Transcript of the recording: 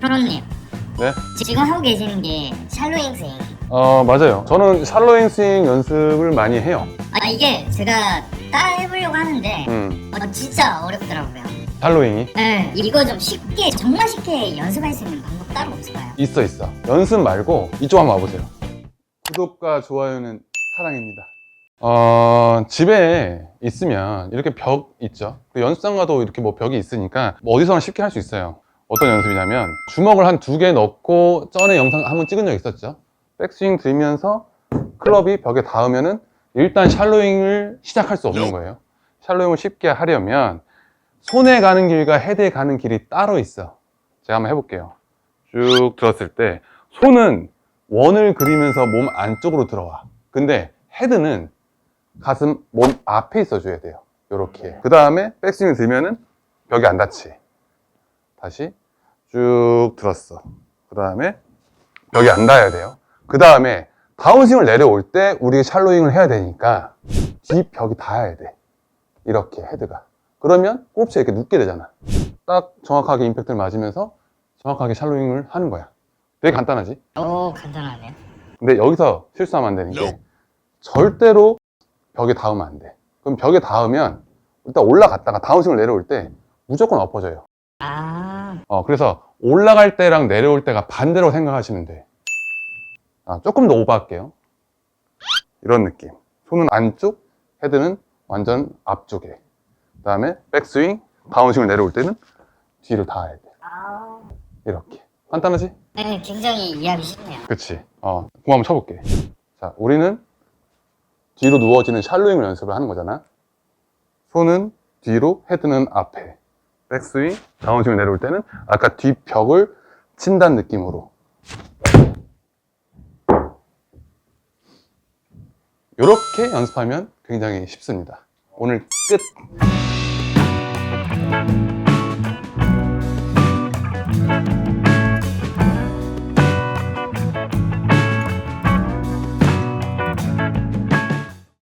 프로님 네? 지금 하고 계시는 게 샬로잉 스윙 어, 맞아요. 저는 샬로잉 스윙 연습을 많이 해요. 아 이게 제가 따라 해보려고 하는데 음, 어, 진짜 어렵더라고요 샬로잉이 네 이거 좀 쉽게 정말 쉽게 연습할 수 있는 방법 따로 없을까요? 있어 있어. 연습 말고 이쪽 한번 와보세요. 구독과 좋아요는 사랑입니다. 어, 집에 있으면 이렇게 벽 있죠. 그 연습장 가도 이렇게 뭐 벽이 있으니까 뭐 어디서나 쉽게 할 수 있어요. 어떤 연습이냐면 주먹을 한 두 개 넣고 전에 영상 한번 찍은 적 있었죠. 백스윙 들면서 클럽이 벽에 닿으면은 일단 샬로잉을 시작할 수 없는 거예요. 샬로잉을 쉽게 하려면 손에 가는 길과 헤드에 가는 길이 따로 있어. 제가 한번 해볼게요. 쭉 들었을 때 손은 원을 그리면서 몸 안쪽으로 들어와. 근데 헤드는 가슴 몸 앞에 있어줘야 돼요. 요렇게. 그 다음에 백스윙을 들면은 벽에 안 닿지. 다시 쭉 들었어. 그 다음에 벽에 안 닿아야 돼요. 그 다음에 다운스윙을 내려올 때 우리 샬로잉을 해야 되니까 뒷 벽이 닿아야 돼. 이렇게 헤드가. 그러면 꼽치 이렇게 눕게 되잖아. 딱 정확하게 임팩트를 맞으면서 정확하게 샬로잉을 하는 거야. 되게 간단하지? 오 간단하네요 근데 여기서 실수하면 안 되는 게 절대로 벽에 닿으면 안 돼. 그럼 벽에 닿으면 일단 올라갔다가 다운스윙을 내려올 때 무조건 엎어져요. 아 어, 그래서 올라갈 때랑 내려올 때가 반대로 생각하시면 돼. 아, 조금 더 오버할게요. 이런 느낌. 손은 안쪽, 헤드는 완전 앞쪽에. 그 다음에 백스윙, 다운스윙을 내려올 때는 뒤로 닿아야 돼. 아. 이렇게. 간단하지? 네 굉장히 이해하기 쉽네요 그치. 어, 공 한번 쳐볼게. 자, 우리는 뒤로 누워지는 샬로잉을 연습을 하는 거잖아. 손은 뒤로, 헤드는 앞에. 백스윙, 다운스윙 내려올 때는 아까 뒷벽을 친다는 느낌으로. 이렇게 연습하면 굉장히 쉽습니다. 오늘 끝!